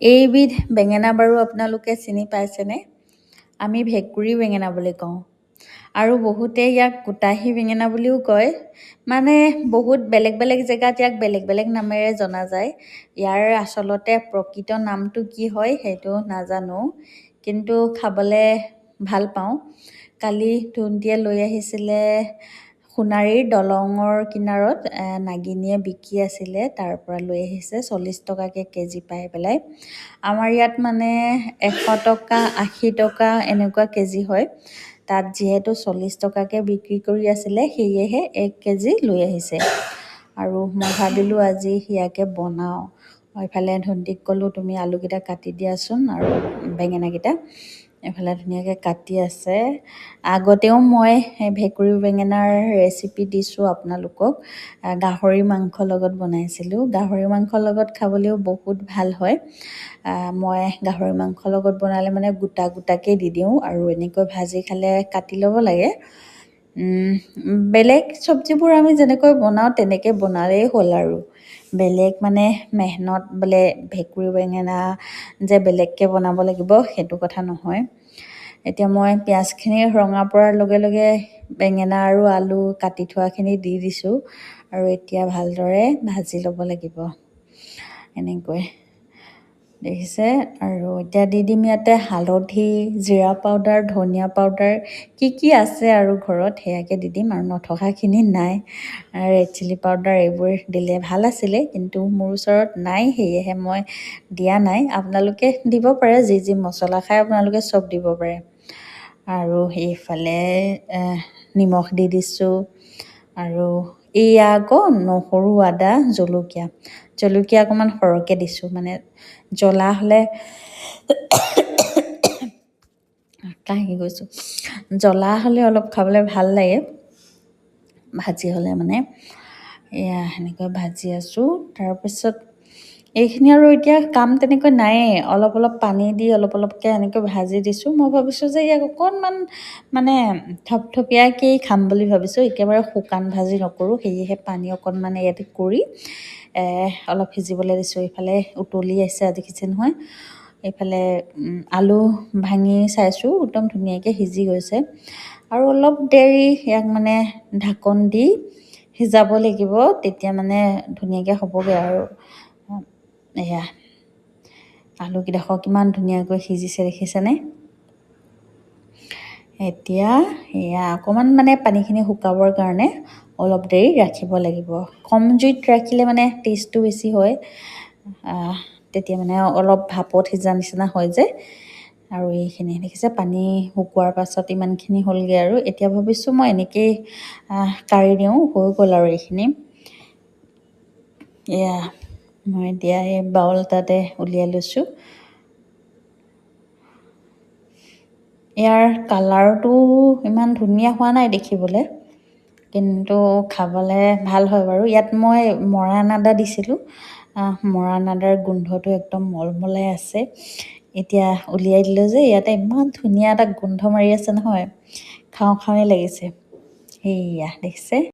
এইবিধ বেঙেনা বাৰু আপোনালোকে চিনি পাইছেনে? আমি ভেঁকুৰি বেঙেনা বুলি কওঁ। আৰু বহুতে ইয়াক কুটাহী বেঙেনা বুলিও কয়। মানে বহুত বেলেগ বেলেগ জেগাত ইয়াক বেলেগ বেলেগ নামেৰে জনা যায়। ইয়াৰ আচলতে প্ৰকৃত নামটো কি হয় সেইটো নাজানো। কিন্তু খাবলৈ ভাল পাওঁ। কালি ধুন্তিয়ে লৈ আহিছিলে সোণাৰীৰ দলঙৰ কিনাৰত নাগিনীয়ে বিকি আছিলে। তাৰ পৰা লৈ আহিছে চল্লিছ টকাকৈ কেজি পাই পেলাই। আমাৰ ইয়াত মানে এশ টকা আশী টকা এনেকুৱা কেজি হয়। তাত যিহেতু চল্লিছ টকাকৈ বিক্ৰী কৰি আছিলে সেয়েহে এক কেজি লৈ আহিছে। আৰু মই ভাবিলোঁ আজি ইয়াকে বনাওঁ। মই ইফালে ধুন্তিক ক'লোঁ তুমি আলুকেইটা কাটি দিয়াচোন আৰু বেঙেনাকেইটা। এফালে ধুনীয়াকৈ কাটি আছে। আগতেও মই ভেঁকুৰি বেঙেনাৰ ৰেচিপি দিছোঁ আপোনালোকক। গাহৰি মাংসৰ লগত বনাইছিলোঁ। গাহৰি মাংসৰ লগত খাবলৈও বহুত ভাল হয়। মই গাহৰি মাংসৰ লগত বনালে মানে গোটা গোটাকৈ দি দিওঁ আৰু এনেকৈ ভাজি খালে কাটি ল'ব লাগে। বেলেগ চব্জিবোৰ আমি যেনেকৈ বনাওঁ তেনেকৈ বনালেই হ'ল আৰু। বেলেগ মানে মেহনত বোলে ভেঁকুৰি বেঙেনা যে বেলেগকৈ বনাব লাগিব সেইটো কথা নহয়। এতিয়া মই পিঁয়াজখিনি ৰঙা পৰাৰ লগে লগে বেঙেনা আৰু আলু কাটি থোৱাখিনি দি দিছোঁ আৰু এতিয়া ভালদৰে ভাজি ল'ব লাগিব। এনেকৈ। দেখিছে আৰু এতিয়া দি দিম ইয়াতে হালধি জিৰা পাউডাৰ ধনিয়া পাউডাৰ কি কি আছে আৰু ঘৰত সেয়াকে দি দিম আৰু নথকাখিনি নাই। ৰেড চিলি পাউডাৰ এইবোৰ দিলে ভাল আছিলে কিন্তু মোৰ ওচৰত নাই সেয়েহে মই দিয়া নাই। আপোনালোকে দিব পাৰে যি যি মছলা খায় আপোনালোকে চব দিব পাৰে। আৰু এইফালে এহ, নিমখ দি দিছোঁ। আৰু এয়া আকৌ নহৰু আদা জলকীয়া। জলকীয়া অকণমান সৰহকৈ দিছোঁ মানে জ্বলা হ'লে কাহি গৈছোঁ। জ্বলা হ'লে অলপ খাবলৈ ভাল লাগে। ভাজি হ'লে মানে এয়া সেনেকৈ ভাজি আছোঁ। তাৰপিছত এইখিনি আৰু এতিয়া কাম তেনেকৈ নায়েই অলপ অলপ পানী দি অলপ অলপকৈ এনেকৈ ভাজি দিছোঁ। মই ভাবিছোঁ যে ইয়াক অকণমান মানে থপথপীয়াকেই খাম বুলি ভাবিছোঁ। একেবাৰে শুকান ভাজি নকৰোঁ। সেয়েহে পানী অকণমান ইয়াতে কৰি অলপ সিজিবলৈ দিছোঁ। এইফালে উতলি আছে দেখিছে নহয়। এইফালে আলু ভাঙি চাইছোঁ। একদম ধুনীয়াকৈ সিজি গৈছে। আৰু অলপ দেৰি ইয়াক মানে ঢাকন দি সিজাব লাগিব। তেতিয়া মানে ধুনীয়াকৈ হ'বগৈ আৰু। এয়া। আলুকেইডোখৰ কিমান ধুনীয়াকৈ সিজিছে দেখিছেনে? এতিয়া এয়া অকণমান মানে পানীখিনি শুকাবৰ কাৰণে অলপ দেৰি ৰাখিব লাগিব। কম জুইত ৰাখিলে মানে টেষ্টটো বেছি হয়। তেতিয়া মানে অলপ ভাপত সিজা নিচিনা হয় যে। আৰু এইখিনি দেখিছে পানী শুকোৱাৰ পাছত ইমানখিনি হ'লগৈ আৰু। এতিয়া ভাবিছোঁ মই এনেকৈয়ে আহ, কাঢ়ি দিওঁ। হৈ গ'ল আৰু এইখিনি। এয়া। মই এতিয়া এই বাউল এটাতে উলিয়াই লৈছোঁ। ইয়াৰ কালাৰটো ইমান ধুনীয়া হোৱা নাই দেখিবলৈ কিন্তু খাবলৈ ভাল হয় বাৰু। ইয়াত মই মৰাণ আদা দিছিলোঁ। মৰাণ আদাৰ গোন্ধটো একদম মলমলাই আছে। এতিয়া উলিয়াই দিলোঁ যে ইয়াতে ইমান ধুনীয়া এটা গোন্ধ মাৰি আছে নহয়। খাওঁ খাওঁৱেই লাগিছে। সেয়া দেখিছে?